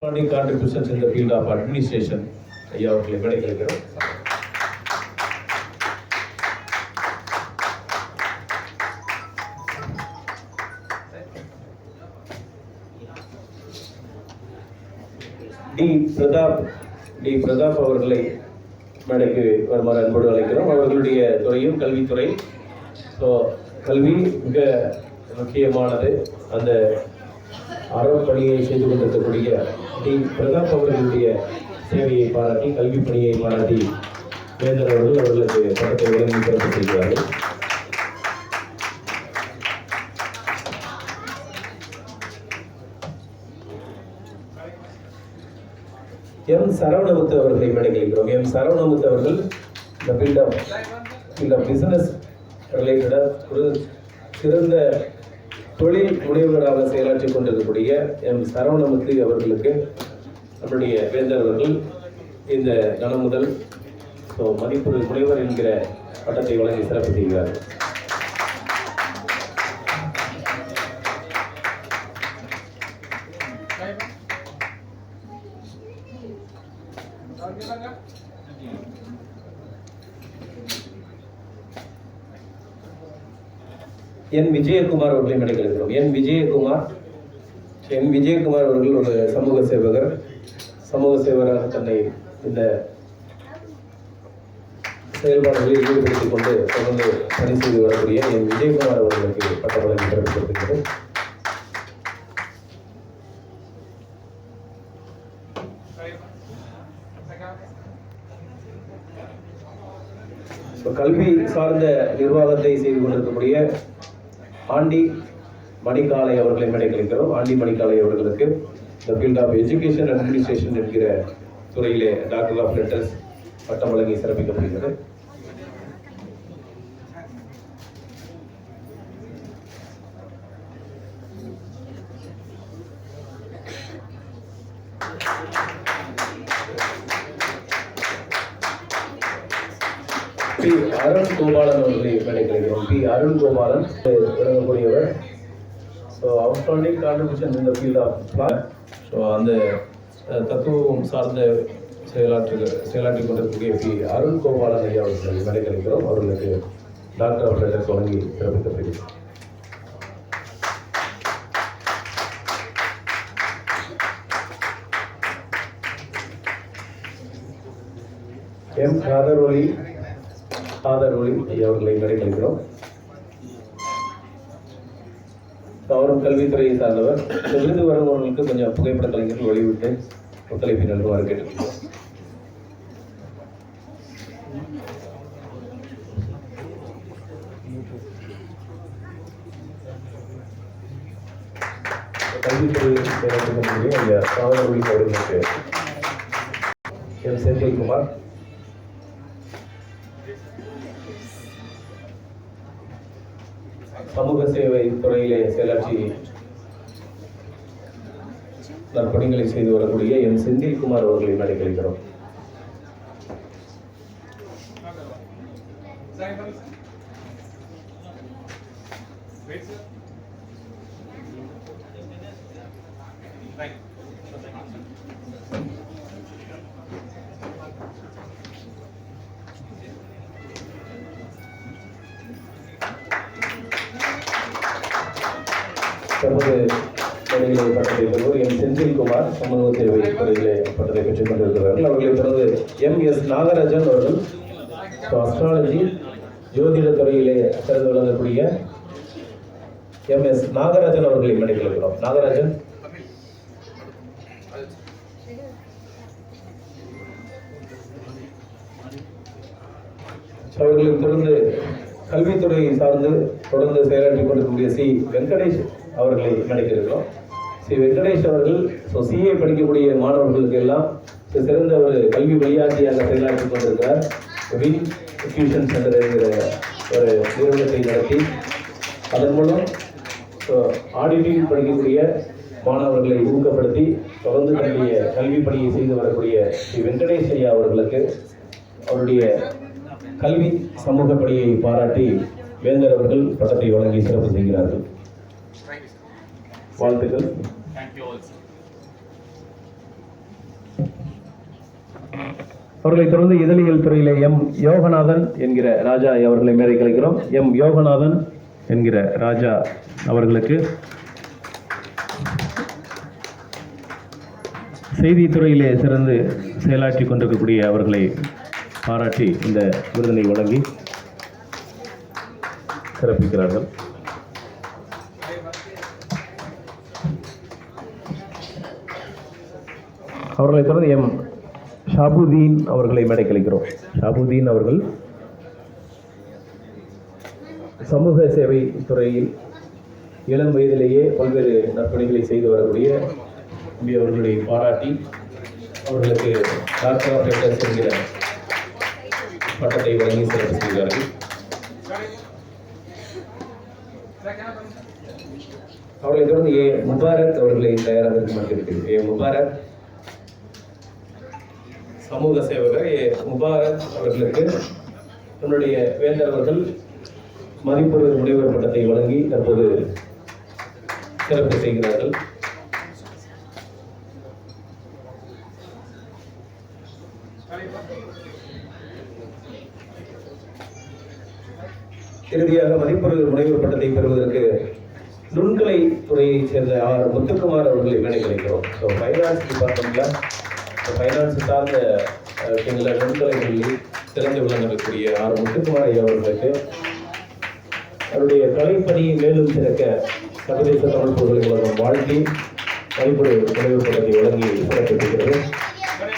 outstanding contributions in the field of administration. ஐயா அவர்களை விடைக்கிறோம் டி பிரதாப் டி பிரதாப் அவர்களை மேடைக்கு வருமாறு அன்போடு அழைக்கிறோம். அவர்களுடைய துறையும் கல்வித்துறை. ஸோ கல்வி மிக முக்கியமானது. அந்த அறப்பணியை செய்து கொண்டிருக்கக்கூடிய டி பிரதாப் அவர்களுடைய சேவையை பாராட்டி கல்வி பணியை பாராட்டி வேந்தர் அவர்கள் அவர்களுக்கு பட்டத்தை வழங்கி பெறப்பட்டிருக்கிறார்கள் எம் சரவணமுத்து அவர்களை மேடைகளிக்கிறோம் எம் சரவணமுத்து அவர்கள் இந்த ஃபீல்ட் ஆஃப் ஃபீல்ட் பிசினஸ் ரிலேட்டடாக ஒரு சிறந்த தொழில் முனைவராக செயலாற்றிக் கொண்டிருக்கக்கூடிய எம் சரவணமுத்து அவர்களுக்கு நம்முடைய வேந்தர் அவர்கள் இந்த கணம் முதல் ஸோ மதிப்பு முனைவர் என்கிற பட்டத்தை வழங்கி சிறப்பு செய்கிறார். என் விஜயகுமார் அவர்களை மேடைகளுக்கிறோம் என் விஜயகுமார் என் விஜயகுமார் அவர்கள் ஒரு சமூக சேவகர். சமூக சேவராக தன்னை இந்த செயல்பாடுகளில் ஈடுபடுத்திக் கொண்டு தொடர்ந்து பணி செய்து வரக்கூடிய என் விஜயகுமார் அவர்களுக்கு பட்ட வழங்கி ஸோ கல்வி சார்ந்த நிர்வாகத்தை செய்து கொண்டிருக்கக்கூடிய ஆண்டி மணிக்காலை அவர்களை மேடைகளிக்கிறோம். ஆண்டி மணிக்காலை அவர்களுக்கு the field of education administration என்கிற துறையிலே டாக்டர் ஆஃப் லெட்டர்ஸ் பட்டம் வழங்கி சிறப்பிக்கப்படுகிறது. பி அருண் கோபாலன் அவர்களை மேடைகளிக்கிறோம் பி அருண் கோபாலன் விளங்கக்கூடியவர் ஸோ அவுட்ஸ்டாண்டிங் கான்ட்ரிபியூஷன் இந்த ஃபீல்ட் ஆஃப் ஸோ அந்த தத்துவம் சார்ந்த செயலாற்று செயலாற்றி கொண்டிருக்கக்கூடிய பி அருண் கோபாலன் ஐயா அவர்களை மேடைகளிக்கிறோம் அவர்களுக்கு டாக்டர் ஆஃப் தொடங்கி வழங்கி எம். காதர் ஒளி காதர் ஒளி ஐயா அவர்களை மேடைகளிக்கிறோம் அவரும் கல்வித்துறையை சார்ந்தவர். விருது வருபவர்களுக்கு கொஞ்சம் புகைப்பட கலைஞர்கள் வழிவிட்டு ஒத்துழைப்பு நல்குமாறு கேட்டுக்கொள்கிறோம். கல்வித்துறை செயலாற்றக்கூடிய ஐயா சாதனை அவர்களுக்கு எம். செந்தில்குமார். சமூக சேவை துறையிலே செயலாற்றி நற்பணிகளை செய்து வரக்கூடிய என் செந்தில்குமார் அவர்களை நடைபெறுகிறோம் சமூக மேடையிலே பட்டத்தை பெறுவர் எம். செந்தில்குமார் சமூக சேவை துறையிலே பட்டத்தை பெற்றுக் கொண்டிருக்கிறார்கள் அவர்களை தொடர்ந்து எம். எஸ். நாகராஜன் அவர்கள் அஸ்ட்ராலஜி ஜோதிட துறையிலே சிறந்து விளங்கக்கூடிய எம். எஸ். நாகராஜன் அவர்களை மேடையில் நாகராஜன். அவர்களை தொடர்ந்து கல்வித்துறையை சார்ந்து தொடர்ந்து செயலாற்றிக் கொண்டிருக்கக்கூடிய சி. வெங்கடேஷ். அவர்களை நினைக்கிறோம் ஸ்ரீ வெங்கடேஷ் அவர்கள் ஸோ சிஏ படிக்கக்கூடிய மாணவர்களுக்கு எல்லாம் சிறந்த ஒரு கல்வி வழியாட்டியாக செயலாற்றி கொண்டிருக்கிறார். வின் டியூஷன் சென்டர் என்கிற ஒரு நிறுவனத்தை நடத்தி அதன் மூலம் ஸோ ஆடிட்டிங் படிக்கக்கூடிய மாணவர்களை ஊக்கப்படுத்தி தொடர்ந்து தன்னுடைய கல்வி பணியை செய்து வரக்கூடிய ஸ்ரீ வெங்கடேஷ் ஐயா அவர்களுக்கு அவருடைய கல்வி சமூக பணியை பாராட்டி வேந்தர் அவர்கள் பட்டத்தை வழங்கி சிறப்பு செய்கிறார்கள். வாழ்த்துக்கள். அவர்களை தொடர்ந்து இதழியல் துறையில எம். யோகநாதன் என்கிற ராஜா அவர்களை மேலே கலைக்கிறோம் எம். யோகநாதன் என்கிற ராஜா அவர்களுக்கு செய்தித்துறையிலே சிறந்து செயலாற்றி கொண்டிருக்கக்கூடிய அவர்களை பாராட்டி இந்த விருதினை வழங்கி சிறப்பிக்கிறார்கள். அவர்களைத் தொடர்ந்து எம் ஷாபுதீன் அவர்களை மேடை கழிக்கிறோம் ஷாபுதீன் அவர்கள் சமூக சேவை துறையில் இளம் வயதிலேயே பல்வேறு நற்பணிகளை செய்து வரக்கூடிய தம்பி அவர்களை பாராட்டி அவர்களுக்கு டாக்டர் ஆஃப் லெட்டர்ஸ் என்கிற பட்டத்தை வழங்கி சிறப்பு செய்கிறார்கள் அவர்களை தொடர்ந்து ஏ முபாரக் அவர்களை தயாராக இருக்கிறது ஏ முபாரக் சமூக சேவகர் ஏ. முபாரக் அவர்களுக்கு நம்முடைய வேந்தர் அவர்கள் மதிப்புறு முனைவர் பட்டத்தை வழங்கி தற்போது சிறப்பு செய்கிறார்கள். இறுதியாக மதிப்புறு முனைவர் பட்டத்தை பெறுவதற்கு நுண்கலை துறையைச் சேர்ந்த ஆர். முத்துக்குமார் அவர்களை வேலை கிடைக்கிறோம் ஸோ ஃபைனான்ஸ் டிபார்ட்மெண்ட்ல ஃபைனான்ஸ் சார்ந்த அஹ், நுண்கலைகளில் சிறந்து விளங்கக்கூடிய ஆர் முத்துக்குமார் ஐயா அவர்களுக்கு அவருடைய கலைப்பணியை மேலும் சிறக்க சர்வதேச தமிழ் பல்கலைக்கழகம் வாழ்க்கை மதிப்புரை முனைவர் பட்டத்தை வழங்கி சிறப்பிக்கிறது